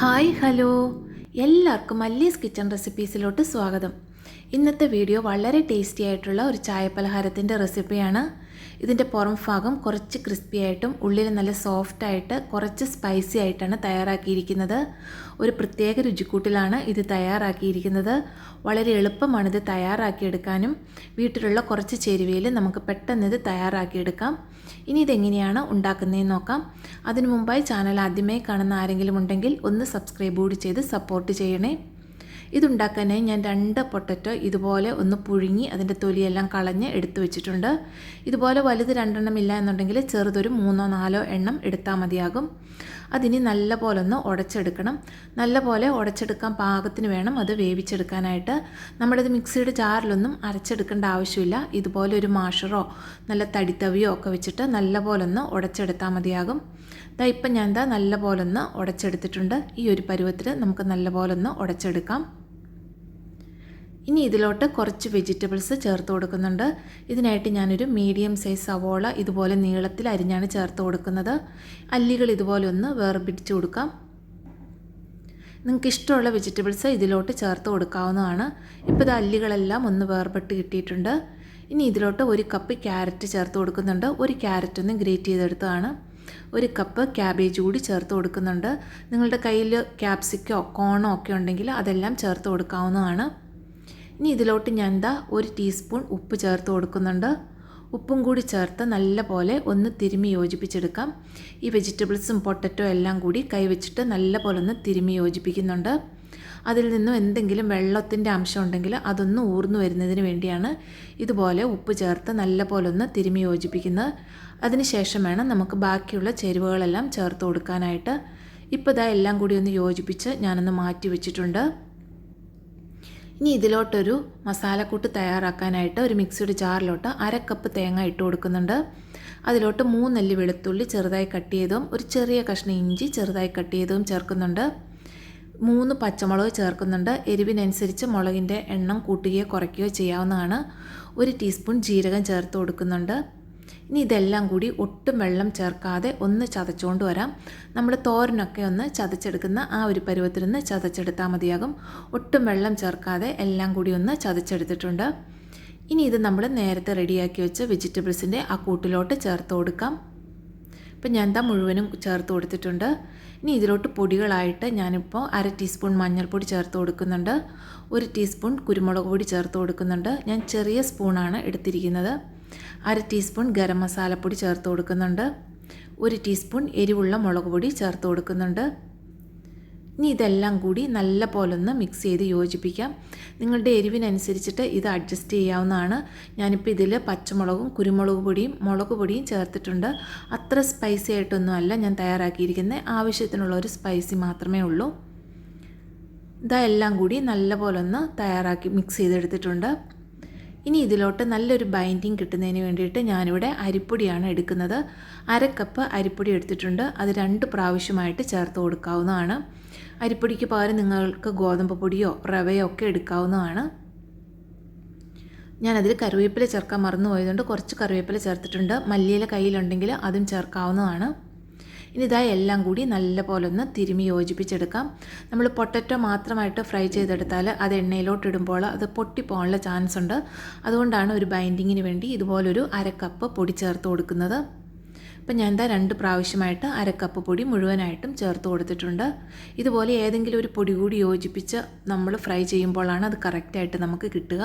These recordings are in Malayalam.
Hi hello. എല്ലാവർക്കും മല്ലീസ് കിച്ചൺ റെസിപ്പീസിലോട്ട് സ്വാഗതം. ഇന്നത്തെ വീഡിയോ വളരെ ടേസ്റ്റി ആയിട്ടുള്ള ഒരു ചായ ചായപലഹാരത്തിന്റെ റെസിപ്പിയാണ്. ഇതിന്റെ പുറം ഭാഗം കുറച്ച് ക്രിസ്പി ആയിട്ടും ഉള്ളിൽ നല്ല സോഫ്റ്റ് ആയിട്ട് കുറച്ച് സ്പൈസി ആയിട്ടാണ് തയ്യാറാക്കിയിരിക്കുന്നത്. ഒരു പ്രത്യേക രുചിക്കൂട്ടിലാണ് ഇത് തയ്യാറാക്കിയിരിക്കുന്നത്. വളരെ എളുപ്പമാണ് ഇത് തയ്യാറാക്കിയെടുക്കാനും. വീട്ടിലുള്ള കുറച്ച് ചേരുവയിൽ നമുക്ക് പെട്ടെന്ന് ഇത് തയ്യാറാക്കിയെടുക്കാം. ഇനി ഇതെങ്ങനെയാണ് ഉണ്ടാക്കുന്നതെന്ന് നോക്കാം. അതിനു മുമ്പായി ചാനൽ ആദ്യമായി കാണുന്ന ആരെങ്കിലും ഉണ്ടെങ്കിൽ ഒന്ന് സബ്സ്ക്രൈബ് കൂടി ചെയ്ത് സപ്പോർട്ട് ചെയ്യണേ. ഇതുണ്ടാക്കാനായി ഞാൻ രണ്ട് പൊട്ടറ്റോ ഇതുപോലെ ഒന്ന് പുഴുങ്ങി അതിന്റെ തൊലിയെല്ലാം കളഞ്ഞ് എടുത്തു വെച്ചിട്ടുണ്ട്. ഇതുപോലെ വലുത് രണ്ടെണ്ണം ഇല്ല എന്നുണ്ടെങ്കിൽ ചെറുതൊരു മൂന്നോ നാലോ എണ്ണം എടുത്താൽ മതിയാകും. അതിനി നല്ല പോലെ ഒന്ന് ഉടച്ചെടുക്കണം. നല്ല പോലെ ഉടച്ചെടുക്കാൻ പാകത്തിന് വേണം അത് വേവിച്ചെടുക്കാനായിട്ട്. നമ്മളിത് മിക്സിയുടെ ജാറിലൊന്നും അരച്ചെടുക്കേണ്ട ആവശ്യമില്ല. ഇതുപോലെ ഒരു മാഷറോ നല്ല തടിത്തവിയോ ഒക്കെ വെച്ചിട്ട് നല്ല പോലെ ഒന്ന് ഉടച്ചെടുത്താൽ മതിയാകും. ഇതാ ഇപ്പം ഞാൻ എന്താ നല്ല പോലെ ഒന്ന് ഉടച്ചെടുത്തിട്ടുണ്ട്. ഈ ഒരു പരുവത്തിൽ നമുക്ക് നല്ല പോലെ ഒന്ന് ഉടച്ചെടുക്കാം. ഇനി ഇതിലോട്ട് കുറച്ച് വെജിറ്റബിൾസ് ചേർത്ത് കൊടുക്കുന്നുണ്ട്. ഇതിനായിട്ട് ഞാനൊരു മീഡിയം സൈസ് സവോള ഇതുപോലെ നീളത്തിൽ അരിഞ്ഞാണ് ചേർത്ത് കൊടുക്കുന്നത്. അല്ലികൾ ഇതുപോലെ ഒന്ന് വേർപിടിച്ച് കൊടുക്കാം. നിങ്ങൾക്ക് ഇഷ്ടമുള്ള വെജിറ്റബിൾസ് ഇതിലോട്ട് ചേർത്ത് കൊടുക്കാവുന്നതാണ്. ഇപ്പോൾ ഇത് അല്ലികളെല്ലാം ഒന്ന് വേർപെട്ട് കിട്ടിയിട്ടുണ്ട്. ഇനി ഇതിലോട്ട് ഒരു കപ്പ് ക്യാരറ്റ് ചേർത്ത് കൊടുക്കുന്നുണ്ട്. ഒരു ക്യാരറ്റ് ഒന്ന് ഗ്രേറ്റ് ചെയ്തെടുത്തതാണ്. ഒരു കപ്പ് ക്യാബേജ് കൂടി ചേർത്ത് കൊടുക്കുന്നുണ്ട്. നിങ്ങളുടെ കയ്യിൽ ക്യാപ്സിക്കോ കോണോ ഒക്കെ ഉണ്ടെങ്കിൽ അതെല്ലാം ചേർത്ത് കൊടുക്കാവുന്നതാണ്. ഇനി ഇതിലോട്ട് ഞാൻ എന്താ ഒരു ടീസ്പൂൺ ഉപ്പ് ചേർത്ത് കൊടുക്കുന്നുണ്ട്. ഉപ്പും കൂടി ചേർത്ത് നല്ല പോലെ ഒന്ന് തിരുമി യോജിപ്പിച്ചെടുക്കാം. ഈ വെജിറ്റബിൾസും പൊട്ടറ്റോ എല്ലാം കൂടി കൈവച്ചിട്ട് നല്ല പോലെ ഒന്ന് തിരുമി യോജിപ്പിക്കുന്നുണ്ട്. അതിൽ നിന്നും എന്തെങ്കിലും വെള്ളത്തിന്റെ അംശം ഉണ്ടെങ്കിൽ അതൊന്ന് ഊർന്നു വരുന്നതിന് വേണ്ടിയാണ് ഇതുപോലെ ഉപ്പ് ചേർത്ത് നല്ല പോലെ ഒന്ന് തിരുമി യോജിപ്പിക്കുന്നത്. അതിനുശേഷം വേണം നമുക്ക് ബാക്കിയുള്ള ചേരുവകളെല്ലാം ചേർത്ത് കൊടുക്കാനായിട്ട്. ഇപ്പോൾ ഇതാ എല്ലാം കൂടി ഒന്ന് യോജിപ്പിച്ച് ഞാനൊന്ന് മാറ്റി വെച്ചിട്ടുണ്ട്. ഇനി ഇതിലോട്ടൊരു മസാലക്കൂട്ട് തയ്യാറാക്കാനായിട്ട് ഒരു മിക്സിയുടെ ജാറിലോട്ട് അര കപ്പ് തേങ്ങ ഇട്ട് കൊടുക്കുന്നുണ്ട്. അതിലോട്ട് മൂന്നല്ലി വെളുത്തുള്ളി ചെറുതായി കട്ട് ചെയ്തതും ഒരു ചെറിയ കഷ്ണം ഇഞ്ചി ചെറുതായി കട്ട് ചെയ്തതും ചേർക്കുന്നുണ്ട്. മൂന്ന് പച്ചമുളക് ചേർക്കുന്നുണ്ട്. എരിവിനനുസരിച്ച് മുളകിന്റെ എണ്ണം കൂട്ടുകയോ കുറയ്ക്കുകയോ ചെയ്യാവുന്നതാണ്. ഒരു ടീസ്പൂൺ ജീരകം ചേർത്ത് കൊടുക്കുന്നുണ്ട്. ഇനി ഇതെല്ലാം കൂടി ഒട്ടും വെള്ളം ചേർക്കാതെ ഒന്ന് ചതച്ചുകൊണ്ട് വരാം. നമ്മൾ തോരനൊക്കെ ഒന്ന് ചതച്ചെടുക്കുന്ന ആ ഒരു പരുവത്തിൽ നിന്ന് ചതച്ചെടുത്താൽ മതിയാകും. ഒട്ടും വെള്ളം ചേർക്കാതെ എല്ലാം കൂടി ഒന്ന് ചതച്ചെടുത്തിട്ടുണ്ട്. ഇനി ഇത് നമ്മൾ നേരത്തെ റെഡിയാക്കി വെച്ച വെജിറ്റബിൾസിന്റെ ആ കൂട്ടിലോട്ട് ചേർത്ത് കൊടുക്കാം. ഇപ്പം ഞാൻ എന്താ മുഴുവനും ചേർത്ത് കൊടുത്തിട്ടുണ്ട്. ഇനി ഇതിലോട്ട് പൊടികളായിട്ട് ഞാനിപ്പോൾ അര ടീസ്പൂൺ മഞ്ഞൾപ്പൊടി ചേർത്ത് കൊടുക്കുന്നുണ്ട്. ഒരു ടീസ്പൂൺ കുരുമുളക് പൊടി ചേർത്ത് കൊടുക്കുന്നുണ്ട്. ഞാൻ ചെറിയ സ്പൂണാണ് എടുത്തിരിക്കുന്നത്. അര ടീസ്പൂൺ ഗരം മസാലപ്പൊടി ചേർത്ത് കൊടുക്കുന്നുണ്ട്. ഒരു ടീസ്പൂൺ എരിവുള്ള മുളക് പൊടി ചേർത്ത് കൊടുക്കുന്നുണ്ട്. ഇനി ഇതെല്ലാം കൂടി നല്ല ഒന്ന് മിക്സ് ചെയ്ത് യോജിപ്പിക്കാം. നിങ്ങളുടെ എരിവിനനുസരിച്ചിട്ട് ഇത് അഡ്ജസ്റ്റ് ചെയ്യാവുന്നതാണ്. ഞാനിപ്പോൾ ഇതിൽ പച്ചമുളകും കുരുമുളക് പൊടിയും മുളക് പൊടിയും ചേർത്തിട്ടുണ്ട്. അത്ര സ്പൈസി ആയിട്ടൊന്നുമല്ല ഞാൻ തയ്യാറാക്കിയിരിക്കുന്നത് ആവശ്യത്തിനുള്ള ഒരു സ്പൈസി മാത്രമേ ഉള്ളൂ. ഇതെല്ലാം കൂടി നല്ല പോലെ ഒന്ന് തയ്യാറാക്കി മിക്സ് ചെയ്തെടുത്തിട്ടുണ്ട്. ഇനി ഇതിലോട്ട് നല്ലൊരു ബൈൻഡിങ് കിട്ടുന്നതിന് വേണ്ടിയിട്ട് ഞാനിവിടെ അരിപ്പൊടിയാണ് എടുക്കുന്നത്. അര കപ്പ് അരിപ്പൊടി എടുത്തിട്ടുണ്ട്. അത് രണ്ട് പ്രാവശ്യമായിട്ട് ചേർത്ത് കൊടുക്കാവുന്നതാണ്. അരിപ്പൊടിക്ക് പകരം നിങ്ങൾക്ക് ഗോതമ്പ് പൊടിയോ റവയോ ഒക്കെ എടുക്കാവുന്നതാണ്. ഞാനതിൽ കറിവേപ്പില ചേർക്കാൻ മറന്നു പോയതുകൊണ്ട് കുറച്ച് കറിവേപ്പില ചേർത്തിട്ടുണ്ട്. മല്ലിയില കയ്യിലുണ്ടെങ്കിൽ അതും ചേർക്കാവുന്നതാണ്. ഇനി ഇതാ എല്ലാം കൂടി നല്ല പോലെ ഒന്ന് തിരുമി യോജിപ്പിച്ചെടുക്കാം. നമ്മൾ പൊട്ടറ്റോ മാത്രമായിട്ട് ഫ്രൈ ചെയ്തെടുത്താൽ അത് എണ്ണയിലോട്ട് ഇടുമ്പോൾ അത് പൊട്ടിപ്പോകാനുള്ള ചാൻസ് ഉണ്ട്. അതുകൊണ്ടാണ് ഒരു ബൈൻഡിങ്ങിന് വേണ്ടി ഇതുപോലൊരു അര കപ്പ് പൊടി ചേർത്ത് കൊടുക്കുന്നത്. ഇപ്പം ഞാൻ എന്താ രണ്ട് പ്രാവശ്യമായിട്ട് അര കപ്പ് പൊടി മുഴുവനായിട്ടും ചേർത്ത് കൊടുത്തിട്ടുണ്ട്. ഇതുപോലെ ഏതെങ്കിലും ഒരു പൊടി കൂടി യോജിപ്പിച്ച് നമ്മൾ ഫ്രൈ ചെയ്യുമ്പോഴാണ് അത് കറക്റ്റായിട്ട് നമുക്ക് കിട്ടുക.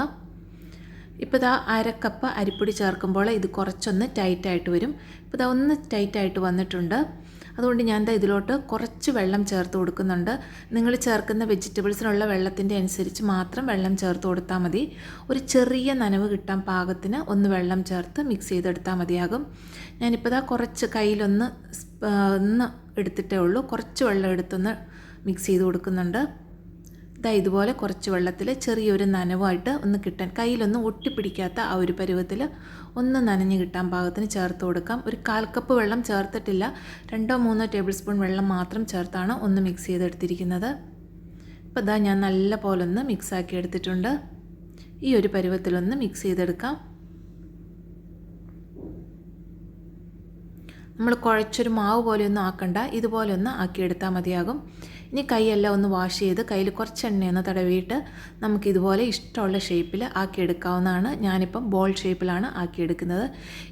ഇപ്പോൾ ഇതാ അരക്കപ്പ് കപ്പ് അരിപ്പൊടി ചേർക്കുമ്പോൾ ഇത് കുറച്ചൊന്ന് ടൈറ്റായിട്ട് വരും. ഇപ്പോൾ ഇതാ ഒന്ന് ടൈറ്റായിട്ട് വന്നിട്ടുണ്ട്. അതുകൊണ്ട് ഞാൻ എന്താ ഇതിലോട്ട് കുറച്ച് വെള്ളം ചേർത്ത് കൊടുക്കുന്നുണ്ട്. നിങ്ങൾ ചേർക്കുന്ന വെജിറ്റബിൾസിനുള്ള വെള്ളത്തിന്റെ അനുസരിച്ച് മാത്രം വെള്ളം ചേർത്ത് കൊടുത്താൽ മതി. ഒരു ചെറിയ നനവ് കിട്ടാൻ പാകത്തിന് ഒന്ന് വെള്ളം ചേർത്ത് മിക്സ് ചെയ്തെടുത്താൽ മതിയാകും. ഞാനിപ്പോൾ ഇതാ കുറച്ച് കയ്യിലൊന്ന് ഒന്ന് എടുത്തിട്ടേ ഉള്ളൂ. കുറച്ച് വെള്ളം എടുത്തൊന്ന് മിക്സ് ചെയ്ത് കൊടുക്കുന്നുണ്ട്. ഇതാ ഇതുപോലെ കുറച്ച് വെള്ളത്തിൽ ചെറിയൊരു നനവായിട്ട് ഒന്ന് കിട്ടാൻ കയ്യിലൊന്നും ഒട്ടിപ്പിടിക്കാത്ത ആ ഒരു പരുവത്തിൽ ഒന്ന് നനഞ്ഞ് കിട്ടാൻ പാകത്തിന് ചേർത്ത് കൊടുക്കാം. ഒരു കാൽ കപ്പ് വെള്ളം ചേർത്തിട്ടില്ല. രണ്ടോ മൂന്നോ ടേബിൾ സ്പൂൺ വെള്ളം മാത്രം ചേർത്താണ് ഒന്ന് മിക്സ് ചെയ്തെടുത്തിരിക്കുന്നത്. ഇപ്പോൾ ഇതാ ഞാൻ നല്ല പോലെ ഒന്ന് മിക്സാക്കി എടുത്തിട്ടുണ്ട്. ഈ ഒരു പരുവത്തിലൊന്ന് മിക്സ് ചെയ്തെടുക്കാം. നമ്മൾ കുഴച്ചൊരു മാവ് പോലെയൊന്നും ആക്കണ്ട. ഇതുപോലെ ഒന്ന് ആക്കിയെടുത്താൽ മതിയാകും. ഇനി കൈയെല്ലാം ഒന്ന് വാഷ് ചെയ്ത് കയ്യിൽ കുറച്ച് എണ്ണയൊന്ന് തടവിയിട്ട് നമുക്കിതുപോലെ ഇഷ്ടമുള്ള ഷേപ്പിൽ ആക്കിയെടുക്കാവുന്നതാണ്. ഞാനിപ്പം ബോൾ ഷേപ്പിലാണ് ആക്കിയെടുക്കുന്നത്.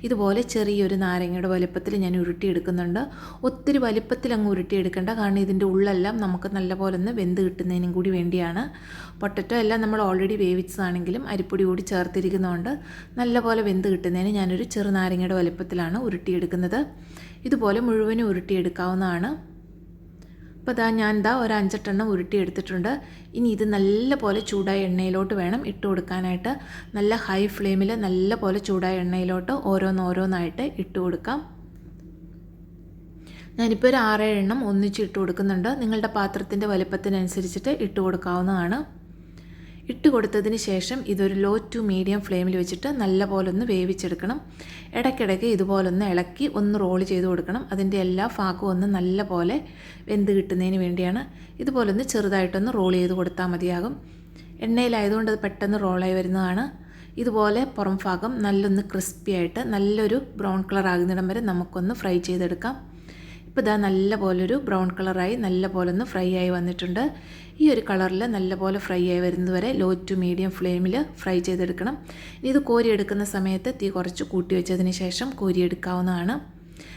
ഇതുപോലെ ചെറിയൊരു നാരങ്ങയുടെ വലുപ്പത്തിൽ ഞാൻ ഉരുട്ടിയെടുക്കുന്നുണ്ട്. ഒത്തിരി വലിപ്പത്തിൽ അങ്ങ് ഉരുട്ടിയെടുക്കേണ്ട. കാരണം ഇതിന്റെ ഉള്ളെല്ലാം നമുക്ക് നല്ലപോലെ ഒന്ന് വെന്ത് കിട്ടുന്നതിനും കൂടി വേണ്ടിയാണ്. പൊട്ടറ്റോ എല്ലാം നമ്മൾ ഓൾറെഡി വേവിച്ചതാണെങ്കിലും അരിപ്പൊടി കൂടി ചേർത്തിരിക്കുന്നതുകൊണ്ട് നല്ലപോലെ വെന്ത് കിട്ടുന്നതിന് ഞാനൊരു ചെറുനാരങ്ങയുടെ വലുപ്പത്തിലാണ് ഉരുട്ടിയെടുക്കുന്നത്. ഇതുപോലെ മുഴുവനും ഉരുട്ടിയെടുക്കാവുന്നതാണ്. അപ്പോൾ ഇതാ ഞാൻ ഇതാ ഒരു അഞ്ചെട്ടെണ്ണം ഉരുട്ടിയെടുത്തിട്ടുണ്ട്. ഇനി ഇത് നല്ല പോലെ ചൂടായ എണ്ണയിലോട്ട് വേണം ഇട്ട് കൊടുക്കാനായിട്ട്. നല്ല ഹൈ ഫ്ലെയിമിൽ നല്ല പോലെ ചൂടായ എണ്ണയിലോട്ട് ഓരോന്നോരോന്നായിട്ട് ഇട്ട് കൊടുക്കാം. ഞാനിപ്പോൾ ഒരു ആറേഴ് എണ്ണം ഒന്നിച്ച് ഇട്ട് കൊടുക്കുന്നുണ്ട്. നിങ്ങളുടെ പാത്രത്തിന്റെ വലിപ്പത്തിനനുസരിച്ചിട്ട് ഇട്ട് കൊടുക്കാവുന്നതാണ്. ഇട്ട് കൊടുത്തതിന് ശേഷം ഇതൊരു ലോ ടു മീഡിയം ഫ്ലെയിമിൽ വെച്ചിട്ട് നല്ലപോലെ ഒന്ന് വേവിച്ചെടുക്കണം. ഇടയ്ക്കിടയ്ക്ക് ഇതുപോലൊന്ന് ഇളക്കി ഒന്ന് റോൾ ചെയ്ത് കൊടുക്കണം. അതിന്റെ എല്ലാ ഭാഗവും ഒന്ന് നല്ല പോലെ വെന്ത് കിട്ടുന്നതിന് വേണ്ടിയാണ് ഇതുപോലൊന്ന് ചെറുതായിട്ടൊന്ന് റോൾ ചെയ്ത് കൊടുത്താൽ മതിയാകും. എണ്ണയിലായതുകൊണ്ട് അത് പെട്ടെന്ന് റോളായി വരുന്നതാണ്. ഇതുപോലെ പുറം ഭാഗം നല്ലൊന്ന് ക്രിസ്പി ആയിട്ട് നല്ലൊരു ബ്രൗൺ കളർ ആകുന്നിടം വരെ നമുക്കൊന്ന് ഫ്രൈ ചെയ്തെടുക്കാം. ഇപ്പോൾ ഇതാ നല്ല പോലൊരു ബ്രൗൺ കളറായി നല്ല പോലെ ഒന്ന് ഫ്രൈ ആയി വന്നിട്ടുണ്ട്. ഈ ഒരു കളറിൽ നല്ല പോലെ ഫ്രൈ ആയി വരുന്നത് വരെ ലോ ടു മീഡിയം ഫ്ലെയിമിൽ ഫ്രൈ ചെയ്തെടുക്കണം. ഇനി ഇത് കോരിയെടുക്കുന്ന സമയത്ത് തീ കുറച്ച് കൂട്ടി വെച്ചതിന് ശേഷം കോരിയെടുക്കാവുന്നതാണ്.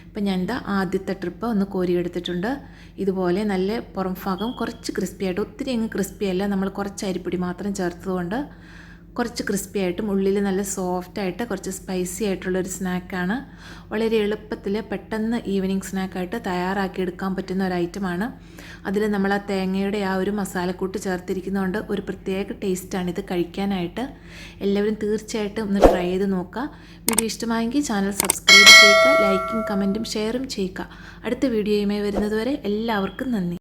ഇപ്പം ഞാൻ എന്താ ആദ്യത്തെ ട്രിപ്പ് ഒന്ന് കോരിയെടുത്തിട്ടുണ്ട്. ഇതുപോലെ നല്ല പുറം ഭാഗം കുറച്ച് ക്രിസ്പി ആയിട്ട് ഒത്തിരി അങ്ങ് ക്രിസ്പി അല്ല നമ്മൾ കുറച്ച് അരിപ്പൊടി മാത്രം ചേർത്തതുകൊണ്ട്. കുറച്ച് ക്രിസ്പി ആയിട്ടും ഉള്ളിൽ നല്ല സോഫ്റ്റ് ആയിട്ട് കുറച്ച് സ്പൈസി ആയിട്ടുള്ളൊരു സ്നാക്കാണ് വളരെ എളുപ്പത്തിൽ പെട്ടെന്ന് ഈവനിങ് സ്നാക്കായിട്ട് തയ്യാറാക്കി എടുക്കാൻ പറ്റുന്ന ഒരു ഐറ്റമാണ് അതിൽ നമ്മൾ ആ തേങ്ങയുടെ ആ ഒരു മസാലക്കൂട്ട് ചേർത്തിരിക്കുന്നതുകൊണ്ട് ഒരു പ്രത്യേക ടേസ്റ്റാണ് ഇത് കഴിക്കാനായിട്ട്. എല്ലാവരും തീർച്ചയായിട്ടും ഒന്ന് ട്രൈ ചെയ്ത് നോക്കുക. വീഡിയോ ഇഷ്ടമായെങ്കിൽ ചാനൽ സബ്സ്ക്രൈബ് ചെയ്യുക ലൈക്കും കമന്റും ഷെയറും ചെയ്യുക. അടുത്ത വീഡിയോയുമായി വരുന്നതുവരെ എല്ലാവർക്കും നന്ദി.